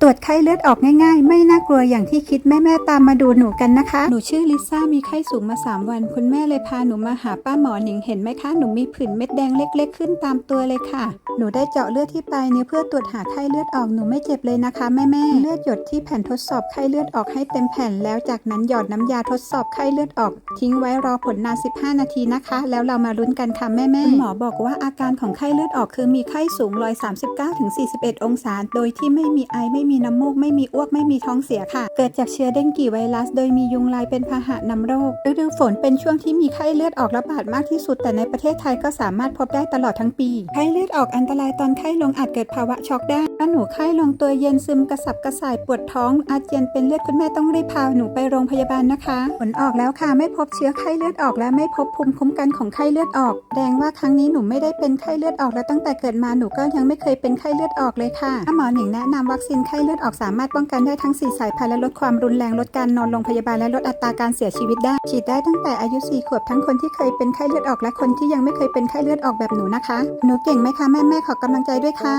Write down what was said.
ตรวจไข้เลือดออกง่ายๆ ไม่น่ากลัวอย่างที่คิดแม่ๆตามมาดูหนูกันนะคะ หนูชื่อลิซ่ามีไข้สูงมา 3 วัน คุณแม่เลยพาหนูมาหาป้าหมอหนิงเห็นไหมคะ หนูมีผื่นเม็ดแดงเล็ก ๆ ขึ้นตามตัวเลยค่ะ หนูได้เจาะเลือดที่ปลายนิ้วเพื่อตรวจหาไข้เลือดออกหนูไม่เจ็บเลยนะคะแม่ๆเลือดหยดที่แผ่นทดสอบไข้เลือดออกให้เต็มแผ่น แล้วจากนั้นหยอดน้ำยาทดสอบไข้เลือดออก ทิ้งไว้รอผลนาน 15 นาทีนะคะ แล้วเรามาลุ้นกันค่ะแม่ๆคุณหมอบอกว่าอาการของไข้เลือดออกคือมีไข้สูงรอย39ถึง41 องศา โดยที่ไม่มีไอไม่มีน้ำมูกไม่มีอ้วกไม่มีท้องเสียค่ะ เกิดจากเชื้อเดงกีไวรัส โดยมียุงลายเป็นพาหะนำโรคฤดูฝนเป็นช่วงที่มีไข้เลือดออกระบาดมากที่สุด แต่ในประเทศไทยก็สามารถพบได้ตลอดทั้งปี ไข้เลือดออกอันตรายตอนไข้ลงอาจเกิดภาวะช็อกได้ถ้าหนูไข้ลงตัวเย็นซึมกระสับกระส่ายปวดท้อง อาเจียนเป็นเลือดคุณแม่ต้องรีบพาหนูไปโรงพยาบาลนะคะผลออกแล้วค่ะไม่พบเชื้อไข้เลือดออกและไม่พบภูมิคุ้มกันของไข้เลือดออกแสดงว่าครั้งนี้หนูไม่ได้เป็นไข้เลือดออกและตั้งแต่เกิดมาหนูก็ยังไม่เคยเป็นไข้เลือดออกเลยค่ะหมอหนิงแนะนำวัคซีนไข้เลือดออกสามารถป้องกันได้ทั้ง 4 สายพันธุ์และลดความรุนแรงลดการนอนโรงพยาบาลและลดอัตราการเสียชีวิตได้ ฉีดได้ตั้งแต่อายุ 4 ขวบทั้งคนที่เคยเป็นไข้เลือดออกและคนที่ยังไม่เคยเป็นไข้เลือดออกแบบหนูนะคะ หนูเก่งไหมคะแม่แม่ๆขอกำลังใจด้วยค่ะ